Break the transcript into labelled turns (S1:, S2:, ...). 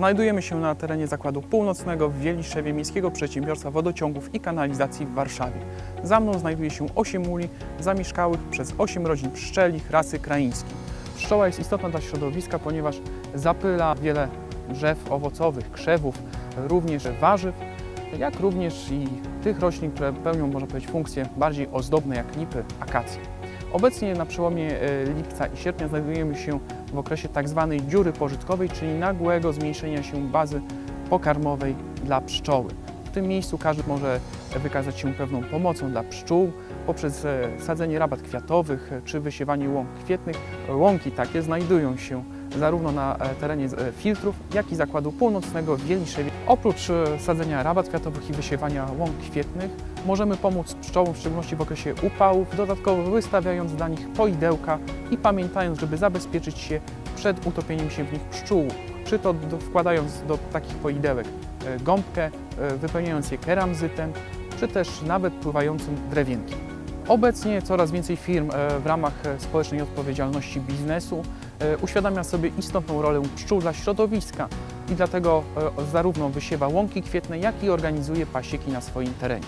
S1: Znajdujemy się na terenie Zakładu Północnego w Wieliszewie Miejskiego Przedsiębiorstwa Wodociągów i Kanalizacji w Warszawie. Za mną znajduje się 8 uli zamieszkałych przez 8 rodzin pszczelich rasy kraińskiej. Pszczoła jest istotna dla środowiska, ponieważ zapyla wiele drzew owocowych, krzewów, również warzyw, jak również i tych roślin, które pełnią, można powiedzieć, funkcje bardziej ozdobne, jak lipy, akacje. Obecnie na przełomie e, lipca i sierpnia znajdujemy się w okresie tak zwanej dziury pożytkowej, czyli nagłego zmniejszenia się bazy pokarmowej dla pszczoły. W tym miejscu każdy może wykazać się pewną pomocą dla pszczół poprzez e, sadzenie rabat kwiatowych e, czy wysiewanie łąk kwietnych. Łąki takie znajdują się zarówno na e, terenie e, filtrów, jak i Zakładu Północnego w Wieliszewie. Oprócz e, sadzenia rabat kwiatowych i wysiewania łąk kwietnych, możemy pomóc pszczołom, w szczególności w okresie upałów, dodatkowo wystawiając dla nich poidełka i pamiętając, żeby zabezpieczyć się przed utopieniem się w nich pszczół, czy to wkładając do takich poidełek gąbkę, wypełniając je keramzytem, czy też nawet pływającym drewienkiem. Obecnie coraz więcej firm e, w ramach e, społecznej odpowiedzialności biznesu e, uświadamia sobie istotną rolę pszczół dla środowiska i dlatego zarówno wysiewa łąki kwietne, jak i organizuje pasieki na swoim terenie.